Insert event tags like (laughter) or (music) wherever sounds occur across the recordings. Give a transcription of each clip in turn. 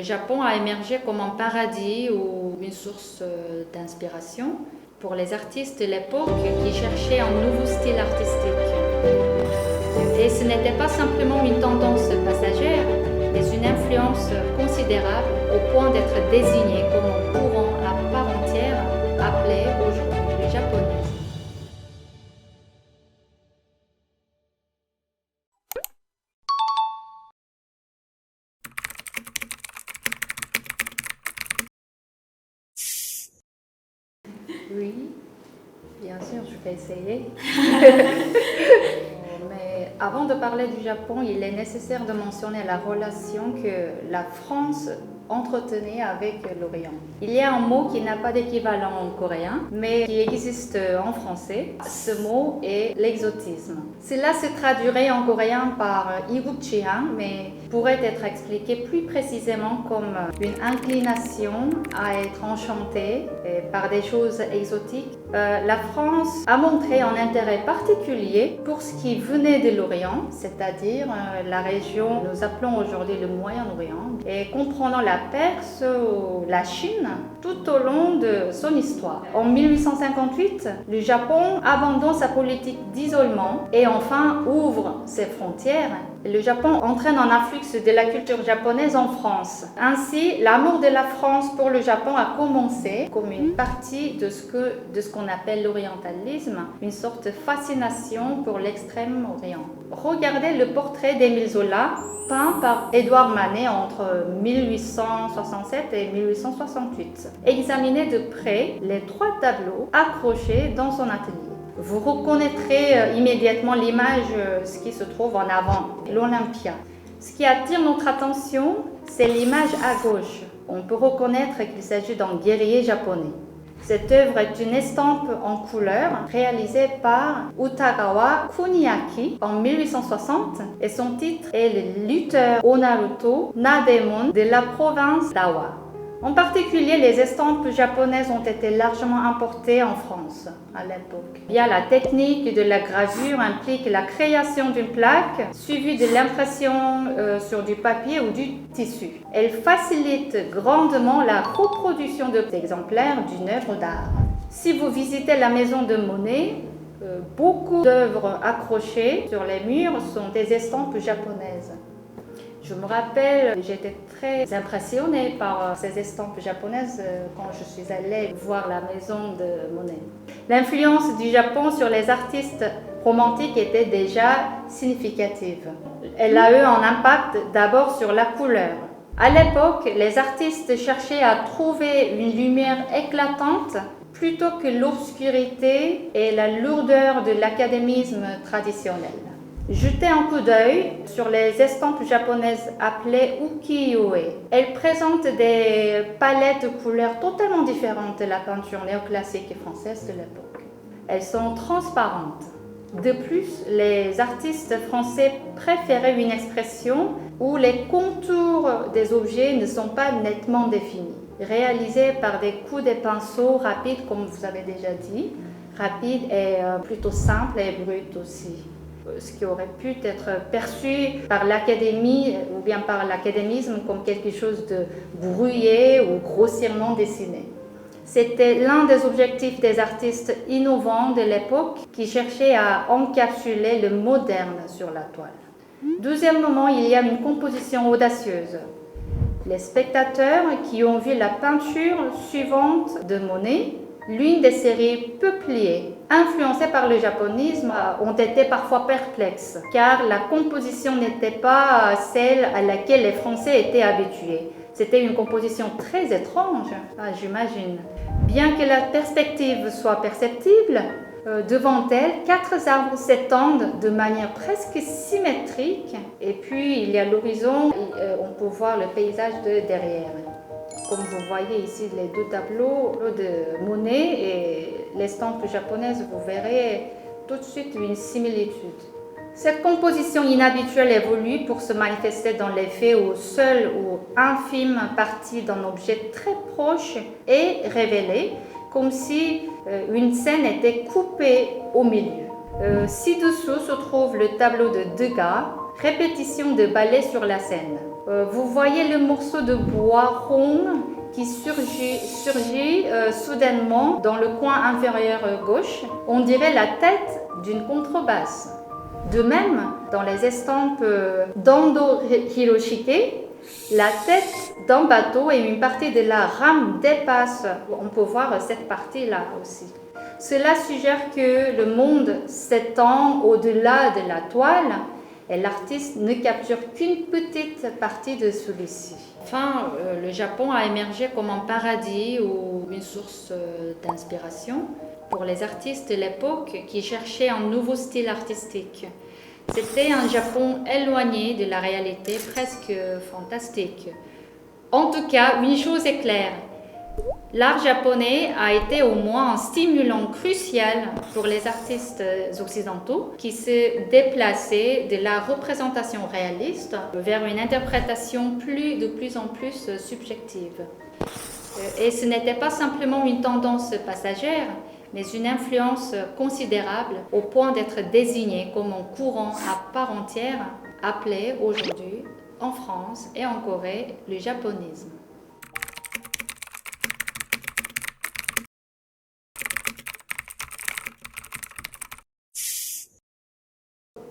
le Japon a émergé comme un paradis ou une source euh, d'inspiration pour les artistes de l'époque qui cherchaient un nouveau style artistique. Et ce n'était pas simplement une tendance passagère, mais une influence considérable au point d'être désigné comme vais essayer. (laughs) Mais avant de parler du Japon, il est nécessaire de mentionner la relation que la France entretenait avec l'Orient. Il y a un mot qui n'a pas d'équivalent en coréen, mais qui existe en français. Ce mot est l'exotisme. Cela se traduirait en coréen par Igukchihan, mais pourrait être expliqué plus précisément comme une inclination à être enchanté par des choses exotiques. Euh, la France a montré un intérêt particulier pour ce qui venait de l'Orient, c'est-à-dire euh, la région nous appelons aujourd'hui le Moyen-Orient, et comprenant la Perse ou la Chine tout au long de son histoire. En 1858, le Japon abandonne sa politique d'isolement et enfin ouvre ses frontières le Japon entraîne un afflux de la culture japonaise en France. Ainsi, l'amour de la France pour le Japon a commencé comme une partie de ce de ce qu'on appelle l'orientalisme, une sorte de fascination pour l'extrême-orient. Regardez le portrait d'Émile Zola peint par Édouard Manet entre 1867 et 1868. Examinez de près les trois tableaux accrochés dans son atelier. Vous reconnaîtrez euh, immédiatement l'image, euh, ce qui se trouve en avant, l'Olympia. Ce qui attire notre attention, c'est l'image à gauche. On peut reconnaître qu'il s'agit d'un guerrier japonais. Cette œuvre est une estampe en couleur réalisée par Utagawa Kuniaki en 1860 et son titre est le lutteur Onaruto Nademon de la province d'Awa. En particulier, les estampes japonaises ont été largement importées en France à l'époque. Bien, la technique de la gravure implique la création d'une plaque suivie de l'impression euh, sur du papier ou du tissu. Elle facilite grandement la reproduction d'exemplaires d'une œuvre d'art. Si vous visitez la maison de Monet, euh, beaucoup d'œuvres accrochées sur les murs sont des estampes japonaises. Je me rappelle, j'étais très impressionnée par euh, ces estampes japonaises euh, quand je suis allée voir la maison de Monet. L'influence du Japon sur les artistes romantiques était déjà significative. Elle a eu un impact d'abord sur la couleur. À l'époque, les artistes cherchaient à trouver une lumière éclatante plutôt que l'obscurité et la lourdeur de l'académisme traditionnel. Jetez un coup d'œil sur les estampes japonaises appelées ukiyo-e. Elles présentent des palettes de couleurs totalement différentes de la peinture néoclassique française de l'époque. Elles sont transparentes. De plus, les artistes français préféraient une expression où les contours des objets ne sont pas nettement définis, réalisés par des coups de pinceau rapides, comme vous avez déjà dit, rapides et euh, plutôt simples et bruts aussi ce qui aurait pu être perçu par l'académie ou bien par l'académisme comme quelque chose de brouillé ou grossièrement dessiné. C'était l'un des objectifs des artistes innovants de l'époque qui cherchaient à encapsuler le moderne sur la toile. Deuxièmement, il y a une composition audacieuse. Les spectateurs qui ont vu la peinture suivante de Monet l'une des séries peuplées influencées par le japonisme ont été parfois perplexes, car la composition n'était pas celle à laquelle les Français étaient habitués. C'était une composition très étrange, ah, j'imagine. Bien que la perspective soit perceptible, euh, devant elle, quatre arbres s'étendent de manière presque symétrique, et puis il y a l'horizon, euh, on peut voir le paysage de derrière. Comme vous voyez ici les deux tableaux de Monet et l'estampe japonaise, vous verrez tout de suite une similitude. Cette composition inhabituelle évolue pour se manifester dans l'effet où seule ou infime partie d'un objet très proche est révélée, comme si euh, une scène était coupée au milieu. Euh, ci-dessous se trouve le tableau de Degas, répétition de ballet sur la scène. Euh, vous voyez le morceau de bois rond qui surgit, euh, soudainement dans le coin inférieur gauche. On dirait la tête d'une contrebasse. De même, dans les estampes d'Ando Hiroshike, la tête d'un bateau et une partie de la rame dépassent. On peut voir cette partie-là aussi. Cela suggère que le monde s'étend au-delà de la toile et l'artiste ne capture qu'une petite partie de celui-ci. Enfin, euh, le Japon a émergé comme un paradis ou une source euh, d'inspiration pour les artistes de l'époque qui cherchaient un nouveau style artistique. C'était un Japon éloigné de la réalité, presque fantastique. En tout cas, une chose est claire, L'art japonais a été au moins un stimulant crucial pour les artistes occidentaux qui se déplaçaient de la représentation réaliste vers une interprétation plus, de plus en plus subjective. Et ce n'était pas simplement une tendance passagère, mais une influence considérable au point d'être désigné comme un courant à part entière appelé aujourd'hui en France et en Corée le japonisme.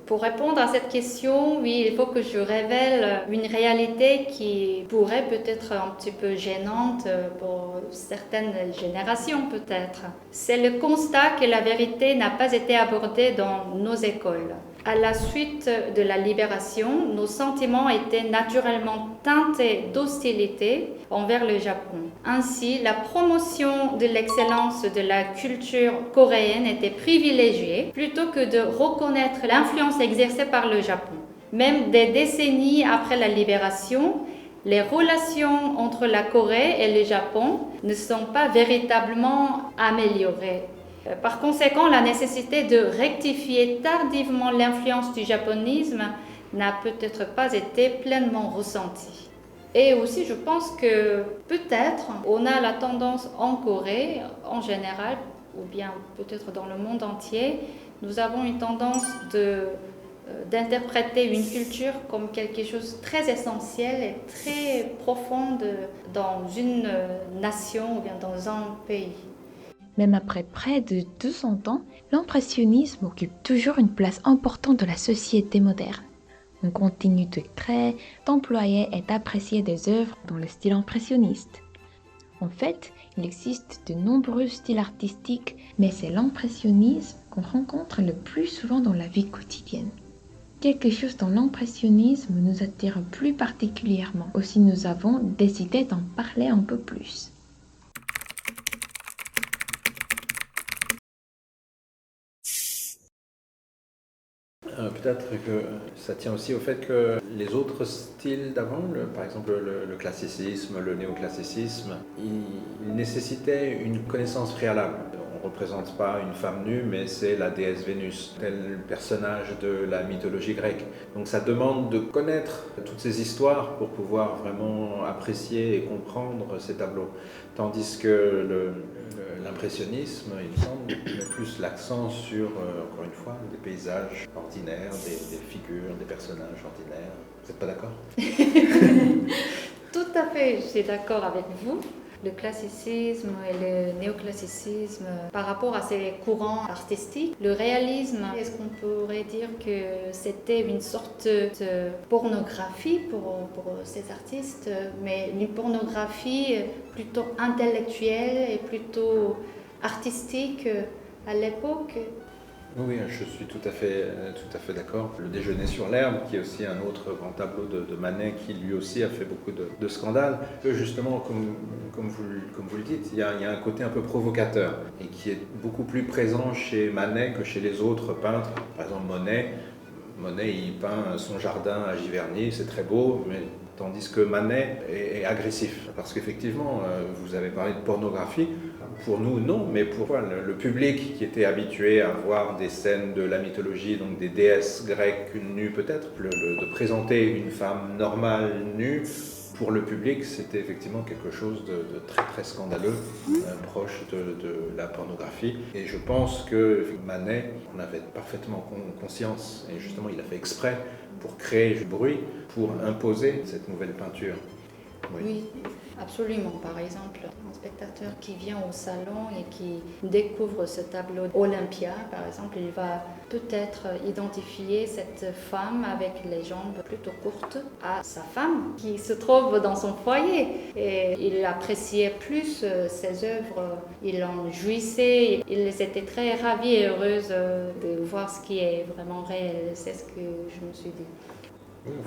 Pour répondre à cette question, oui, il faut que je révèle une réalité qui pourrait peut-être un petit peu gênante pour certaines générations peut-être. C'est le constat que la vérité n'a pas été abordée dans nos écoles. À la suite de la libération, nos sentiments étaient naturellement teintés d'hostilité envers le Japon. Ainsi, la promotion de l'excellence de la culture coréenne était privilégiée plutôt que de reconnaître l'influence exercée par le Japon. Même des décennies après la libération, les relations entre la Corée et le Japon ne sont pas véritablement améliorées. Euh, par conséquent, la nécessité de rectifier tardivement l'influence du japonisme n'a peut-être pas été pleinement ressentie. Et aussi, je pense que peut-être on a la tendance en Corée, en général, ou bien peut-être dans le monde entier, nous avons une tendance euh, d'interpréter une culture comme quelque chose de très essentiel et très profond dans une nation ou bien dans un pays. Même après près de 200 ans, l'impressionnisme occupe toujours une place importante dans la société moderne. On continue de créer, d'employer et d'apprécier des œuvres dans le style impressionniste. En fait, il existe de nombreux styles artistiques, mais c'est l'impressionnisme qu'on rencontre le plus souvent dans la vie quotidienne. Quelque chose dans l'impressionnisme nous attire plus particulièrement, aussi nous avons décidé d'en parler un peu plus. Euh, peut-être que ça tient aussi au fait que les autres styles d'avant, par exemple le, classicisme, le néoclassicisme, ils, nécessitaient une connaissance préalable. Représente pas une femme nue, mais c'est la déesse Vénus, tel personnage de la mythologie grecque. Donc ça demande de connaître toutes ces histoires pour pouvoir vraiment apprécier et comprendre ces tableaux. Tandis que l'impressionnisme, il semble, met plus l'accent sur, euh, encore une fois, des paysages ordinaires, des, figures, des personnages ordinaires. Vous n'êtes pas d'accord? (laughs) Tout à fait, je suis d'accord avec vous le classicisme et le néoclassicisme par rapport à ces courants artistiques. Le réalisme, est-ce qu'on pourrait dire que c'était une sorte de pornographie pour, pour ces artistes, mais une pornographie plutôt intellectuelle et plutôt artistique à l'époque? Oui, je suis tout à fait, tout à fait d'accord. Le déjeuner sur l'herbe, qui est aussi un autre grand tableau de, Manet, qui lui aussi a fait beaucoup de, scandales. Justement, comme, vous, le dites, il y, a, il y, a, un côté un peu provocateur et qui est beaucoup plus présent chez Manet que chez les autres peintres. Par exemple, Monet, Monet, il peint son jardin à Giverny, c'est très beau, mais tandis que Manet est, agressif. Parce qu'effectivement, euh, vous avez parlé de pornographie. Pour nous, non, mais pour le, public qui était habitué à voir des scènes de la mythologie, donc des déesses grecques nues peut-être, de présenter une femme normale nue, pour le public, c'était effectivement quelque chose de, très très scandaleux, euh, proche de, la pornographie. Et je pense que Manet en avait parfaitement conscience, et justement il a fait exprès pour créer du bruit, pour imposer cette nouvelle peinture. Oui. Absolument. Par exemple, un spectateur qui vient au salon et qui découvre ce tableau Olympia, par exemple, il va peut-être identifier cette femme avec les jambes plutôt courtes à sa femme qui se trouve dans son foyer. Et il appréciait plus euh, ses œuvres, il en jouissait, il était très ravi et heureuse euh, de voir ce qui est vraiment réel. C'est ce que je me suis dit.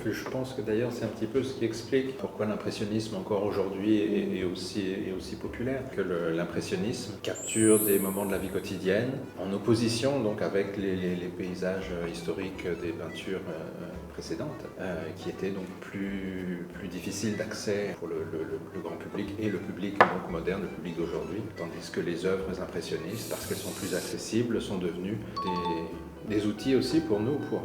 Je pense que d'ailleurs c'est un petit peu ce qui explique pourquoi l'impressionnisme encore aujourd'hui est, aussi, populaire, que l'impressionnisme capture des moments de la vie quotidienne en opposition donc avec les, paysages historiques des peintures euh, précédentes, euh, qui étaient donc plus, plus difficiles d'accès pour le, grand public et le public donc moderne, le public d'aujourd'hui, tandis que les œuvres impressionnistes, parce qu'elles sont plus accessibles, sont devenues des des outils aussi pour nous, pour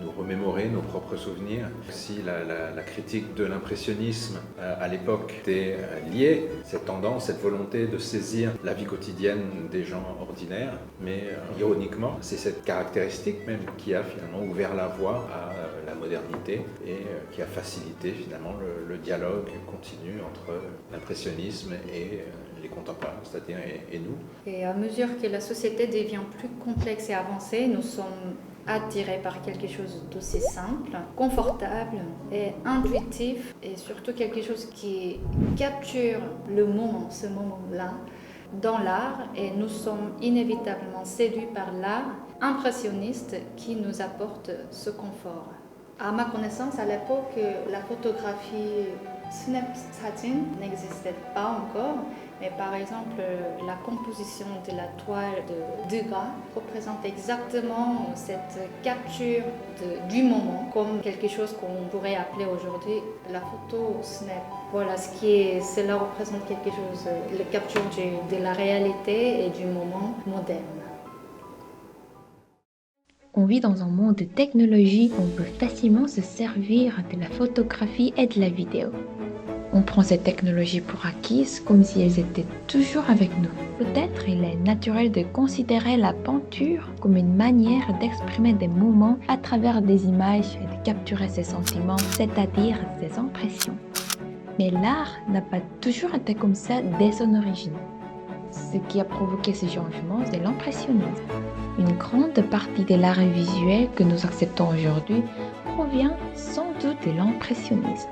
nous remémorer nos propres souvenirs. Si la, critique de l'impressionnisme euh, à l'époque était euh, liée, cette tendance, cette volonté de saisir la vie quotidienne des gens ordinaires, mais euh, ironiquement, c'est cette caractéristique même qui a finalement ouvert la voie à la modernité et qui a facilité finalement le, le dialogue continu entre l'impressionnisme et contemporains, c'est-à-dire et, nous. Et à mesure que la société devient plus complexe et avancée, nous sommes attirés par quelque chose d'aussi simple, confortable et intuitif, et surtout quelque chose qui capture le moment, ce moment-là, dans l'art, et nous sommes inévitablement séduits par l'art impressionniste qui nous apporte ce confort. À ma connaissance, à l'époque, la photographie Snapchatting n'existait pas encore, mais par exemple, la composition de la toile de Degas représente exactement cette capture du moment comme quelque chose qu'on pourrait appeler aujourd'hui la photo snap. Voilà, ce qui cela représente quelque chose, la capture de la réalité et du moment moderne. On vit dans un monde de technologie où on peut facilement se servir de la photographie et de la vidéo. On prend ces technologies pour acquises comme si elles étaient toujours avec nous. Peut-être il est naturel de considérer la peinture comme une manière d'exprimer des moments à travers des images et de capturer ses sentiments, c'est-à-dire ses impressions. Mais l'art n'a pas toujours été comme ça dès son origine. Ce qui a provoqué ce changement, c'est l'impressionnisme. Une grande partie de l'art visuel que nous acceptons aujourd'hui provient sans doute de l'impressionnisme.